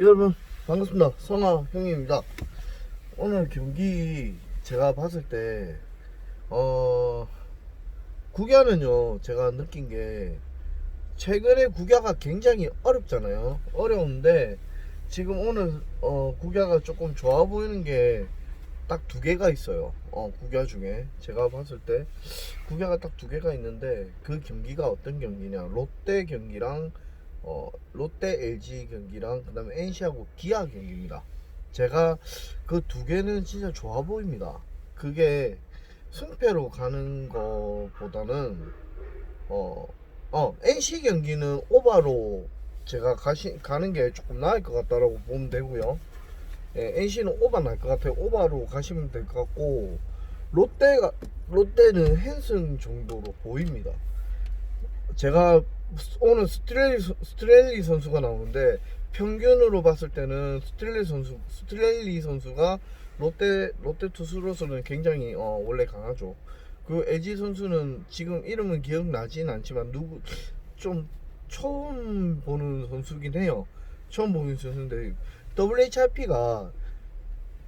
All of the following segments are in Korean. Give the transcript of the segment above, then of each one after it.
여러분 반갑습니다. 성아 형입니다. 오늘 경기 제가 봤을 때 어, 국야는요 제가 느낀 게 최근에 국야가 굉장히 어렵잖아요. 어려운데 지금 오늘 어, 국야가 조금 좋아 보이는 게 딱 두 개가 있어요. 어, 국야 중에 제가 봤을 때 국야가 딱 두 개가 있는데 그 경기가 어떤 경기냐? 롯데 경기랑 어, 롯데 LG 경기랑 그다음에 NC하고 기아 경기입니다. 제가 그 두 개는 진짜 좋아 보입니다. 그게 승패로 가는 거보다는 어, 어 NC 경기는 오바로 제가 가시, 가는 게 조금 나을 것 같다라고 보면 되고요. 예, NC는 오바 날 것 같아요. 오바로 가시면 될 것 같고 롯데가 롯데는 핸승 정도로 보입니다. 제가 오늘 스트렐리, 선- 스트렐리 선수가 나오는데 평균으로 봤을 때는 스트렐리 선수 스트렐리 선수가 롯데 롯데 투수로서는 굉장히 어, 원래 강하죠. 그 LG 선수는 지금 이름은 기억나진 않지만 누구 좀 처음 보는 선수긴 해요. 처음 보는 선수인데 WHIP가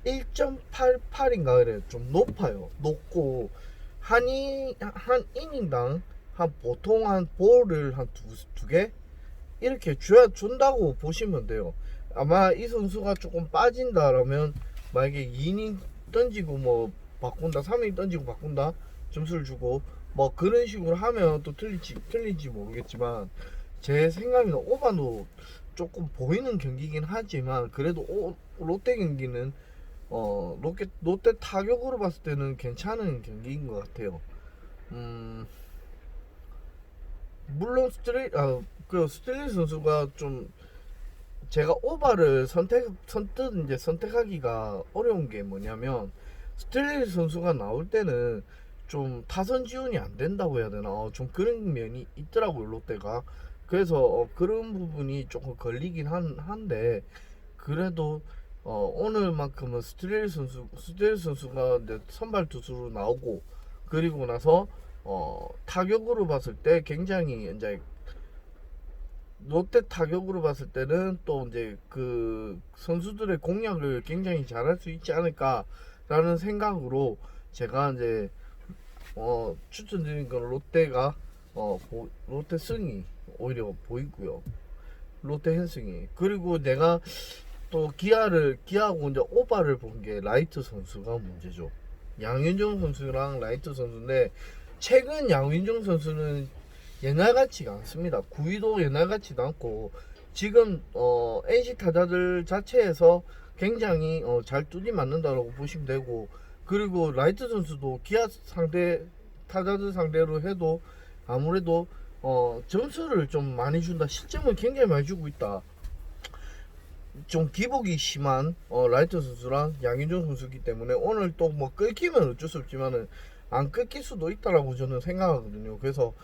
1.88인가 그래 좀 높아요. 높고 한이 한 이닝당 한 보통 한 볼을 한 두 개 이렇게 줘야 준다고 보시면 돼요. 아마 이 선수가 조금 빠진다라면 만약에 2이닝 던지고 뭐 바꾼다, 3이닝 던지고 바꾼다 점수를 주고 뭐 그런 식으로 하면 또 틀릴지 틀린지 모르겠지만 제 생각에는 오바도 조금 보이는 경기긴 하지만 그래도 오- 롯데 경기는 어 롯데 롯데 타격으로 봤을 때는 괜찮은 경기인 것 같아요. 음 물론 스트레 아그 스트레이 선수가 좀 제가 오바를 선택 선뜻 이제 선택하기가 어려운 게 뭐냐면 스트레이 선수가 나올 때는 좀 타선 지원이 안 된다고 해야 되나? 어, 좀 그런 면이 있더라고요 롯데가. 그래서 어, 그런 부분이 조금 걸리긴 한, 한데 그래도 어, 오늘만큼은 스트레일 선수 스트레일 선수가 이제 선발 투수로 나오고 그리고 나서 어, 타격으로 봤을 때 굉장히 이제 롯데 타격으로 봤을 때는 또 이제 그 선수들의 공략을 굉장히 잘할 수 있지 않을까라는 생각으로 제가 이제 어, 추천드린 건 롯데가 어, 보- 롯데 승이 오히려 보이고요. 롯데 현승이 그리고 내가 또 기아를 기아하고 이제 오바를 본 게 라이트 선수가 문제죠. 양윤종 선수랑 라이트 선수인데 최근 양윤종 선수는 옛날 같지가 않습니다. 구위도 옛날 같지도 않고 지금 어, NC 타자들 자체에서 굉장히 어, 잘 뚜디 맞는다라고 보시면 되고 그리고 라이트 선수도 기아 상대 타자들 상대로 해도 아무래도 어, 점수를 좀 많이 준다. 실점을 굉장히 많이 주고 있다. 좀 기복이 심한 어, 라이트 선수랑 양윤종 선수기 때문에 오늘 또뭐 끊기면 어쩔 수 없지만은 안 끊길 수도 있다라고 저는 생각하거든요. 그래서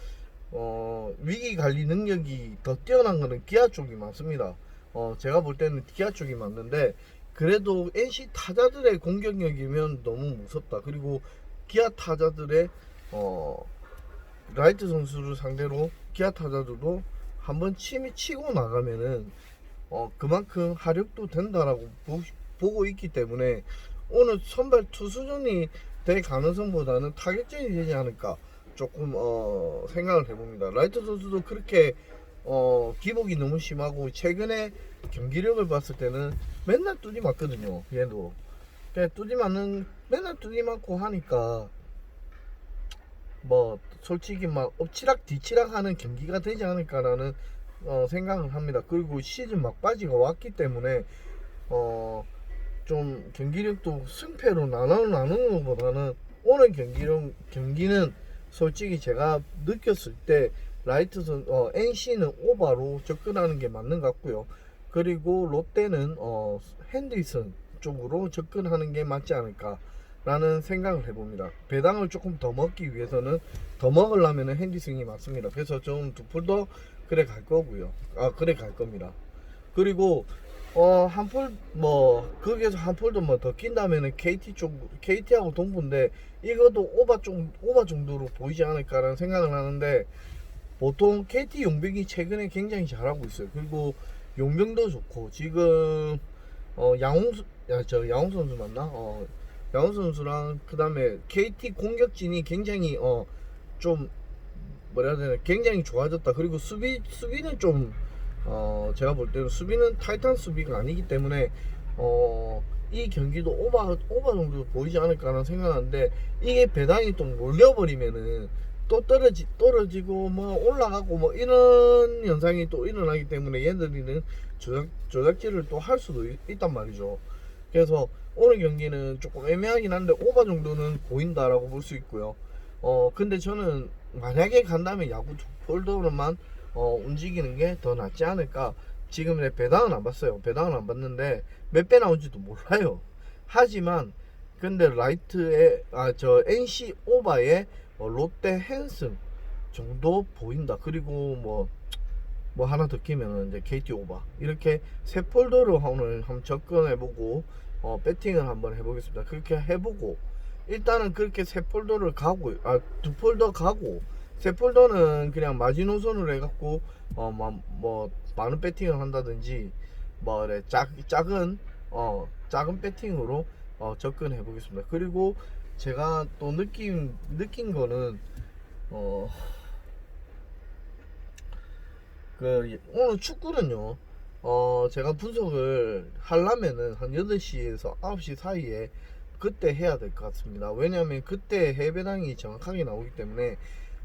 어, 위기 관리 능력이 더 뛰어난 거는 기아 쪽이 맞습니다. 어, 제가 볼 때는 기아 쪽이 맞는데 그래도 NC 타자들의 공격력이면 너무 무섭다. 그리고 기아 타자들의 어, 라이트 선수를 상대로 기아 타자들도 한번 침이 치고 나가면은 어, 그만큼 화력도 된다라고 보, 보고 있기 때문에 오늘 선발 투수전이 될 가능성보다는 타격전이 되지 않을까 조금 어, 생각을 해봅니다. 라이트 선수도 그렇게 어, 기복이 너무 심하고 최근에 경기력을 봤을 때는 맨날 뚜디 맞거든요. 얘도 뚜디 맞는 맨날 뚜디 맞고 하니까 뭐 솔직히 막 엎치락 뒤치락 하는 경기가 되지 않을까라는 어, 생각을 합니다. 그리고 시즌 막바지가 왔기 때문에 어, 좀 경기력도 승패로 나눠 나누는 것보다는 오늘 경기력 경기는 솔직히 제가 느꼈을 때 라이트 선 어, NC는 오바로 접근하는 게 맞는 것 같고요. 그리고 롯데는 어, 핸디슨 쪽으로 접근하는 게 맞지 않을까라는 생각을 해봅니다. 배당을 조금 더 먹기 위해서는 더 먹으려면 핸디슨이 맞습니다. 그래서 좀 두풀도 그래 갈 거고요. 아 그래 갈 겁니다. 그리고 어 한풀 뭐 거기에서 한 풀도 뭐 더 낀다면은 KT 쪽 KT하고 동부인데 이것도 오바 좀 오바 정도로 보이지 않을까라는 생각을 하는데 보통 KT 용병이 최근에 굉장히 잘하고 있어요. 그리고 용병도 좋고 지금 어 양홍수 야저 양홍 선수 맞나? 어 양홍 선수랑 그다음에 KT 공격진이 굉장히 어 좀 뭐라 해야 되나 굉장히 좋아졌다. 그리고 수비 수비는 좀 어 제가 볼 때는 수비는 타이탄 수비가 아니기 때문에 어 이 경기도 오바 오바 정도 보이지 않을까라는 생각하는데 이게 배당이 또 몰려버리면은 또 떨어지 떨어지고 뭐 올라가고 뭐 이런 현상이 또 일어나기 때문에 얘들이는 조작 조작질을 또 할 수도 있, 있단 말이죠. 그래서 오늘 경기는 조금 애매하긴 한데 오바 정도는 보인다라고 볼 수 있고요. 어 근데 저는 만약에 간다면 야구 두 폴더로만 어 움직이는 게 더 낫지 않을까. 지금 내 배당은 안 봤어요. 배당은 안 봤는데 몇 배 나온지도 몰라요. 하지만 근데 라이트의 아 저 NC 오바의 어, 롯데 핸슨 정도 보인다. 그리고 뭐, 뭐 하나 더 끼면은 이제 KT 오바. 이렇게 세 폴더로 오늘 한번 접근해보고, 어, 배팅을 한번 해보겠습니다. 그렇게 해보고, 일단은 그렇게 세 폴더를 가고, 아, 두 폴더 가고, 세 폴더는 그냥 마지노선으로 해갖고, 어, 뭐, 뭐 많은 배팅을 한다든지, 뭐, 그래, 작, 작은, 어, 작은 배팅으로, 어, 접근해 보겠습니다. 그리고 제가 또 느낀 느낀 거는 어 그 오늘 축구는요. 어 제가 분석을 하려면은 한 8시에서 9시 사이에 그때 해야 될 것 같습니다. 왜냐하면 그때 해배당이 정확하게 나오기 때문에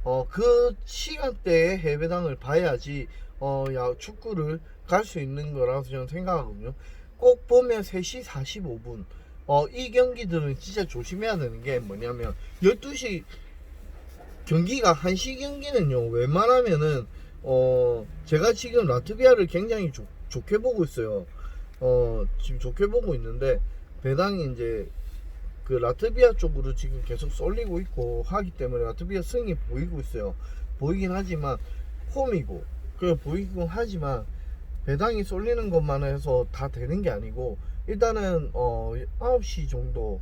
어 그 시간대에 해배당을 봐야지 어 야 축구를 갈 수 있는 거라서 저는 생각하거든요. 꼭 보면 3시 45분 어, 이 경기들은 진짜 조심해야 되는 게 뭐냐면 12시 경기가 1시 경기는요 웬만하면은 어 제가 지금 라트비아를 굉장히 좋, 좋게 보고 있어요 어 지금 좋게 보고 있는데 배당이 이제 그 라트비아 쪽으로 지금 계속 쏠리고 있고 하기 때문에 라트비아 승이 보이고 있어요 보이긴 하지만 홈이고 그 보이긴 하지만 배당이 쏠리는 것만 해서 다 되는 게 아니고 일단은 어 9시 정도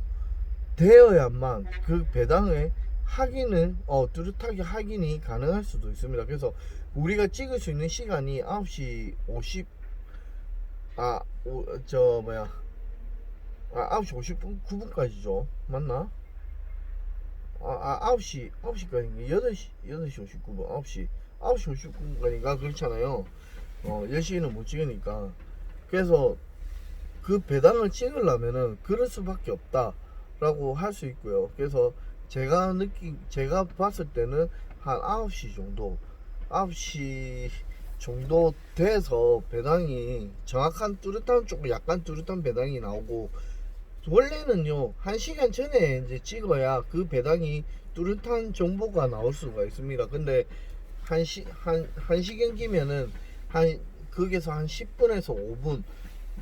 되어야만 그 배당을 확인을 어 뚜렷하게 확인이 가능할 수도 있습니다. 그래서 우리가 찍을 수 있는 시간이 9시 50 아, 오, 저 뭐야? 아, 9시 50분 9분까지죠. 맞나? 아, 아 9시 9시까지 8시 8시 59분 9시 9시 59분까지가 그렇잖아요. 어, 10시는 못 찍으니까. 그래서 그 배당을 찍으려면은 그럴 수밖에 없다라고 할 수 있고요. 그래서 제가 느낀 제가 봤을 때는 한 9시 정도 9시 정도 돼서 배당이 정확한 뚜렷한 조금 약간 뚜렷한 배당이 나오고 원래는요 한 시간 전에 이제 찍어야 그 배당이 뚜렷한 정보가 나올 수가 있습니다. 근데 한시한 한 시 경기면은 한 거기서 한 10분에서 5분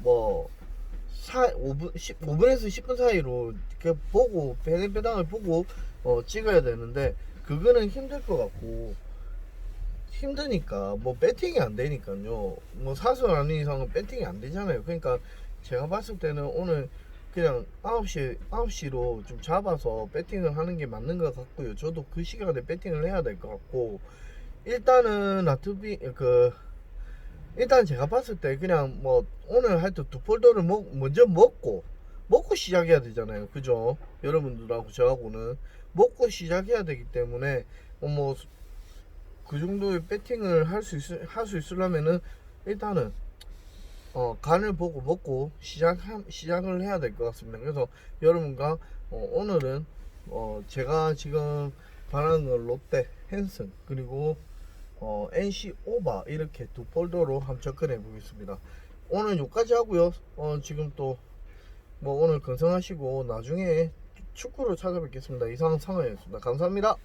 뭐 사, 5분, 10, 5분에서 10분 사이로 그 보고 배당 배당을 보고 어, 찍어야 되는데 그거는 힘들 것 같고 힘드니까 뭐 배팅이 안 되니까요. 뭐 사설 아닌 이상은 배팅이 안 되잖아요. 그러니까 제가 봤을 때는 오늘 그냥 9시 9시로 좀 잡아서 배팅을 하는 게 맞는 것 같고요. 저도 그 시간에 배팅을 해야 될 것 같고 일단은 라트비 그 일단 제가 봤을 때 그냥 뭐 오늘 하여튼 두 폴더를 먹, 먼저 먹고 먹고 시작해야 되잖아요. 그죠? 여러분들하고 저하고는. 먹고 시작해야 되기 때문에 뭐 그 정도의 배팅을 할 수 있을 할수 있으려면은 일단은 어 간을 보고 먹고 시작 시작을 해야 될 것 같습니다 그래서 여러분과 어, 오늘은 어 제가 지금 바라는 건 롯데 핸슨 그리고 어, NC 오바 이렇게 두 폴더로 한번 접근해 보겠습니다. 오늘 여기까지 하고요. 어, 지금 또 뭐 오늘 건승하시고 나중에 축구로 찾아뵙겠습니다. 이상 상황이었습니다. 감사합니다.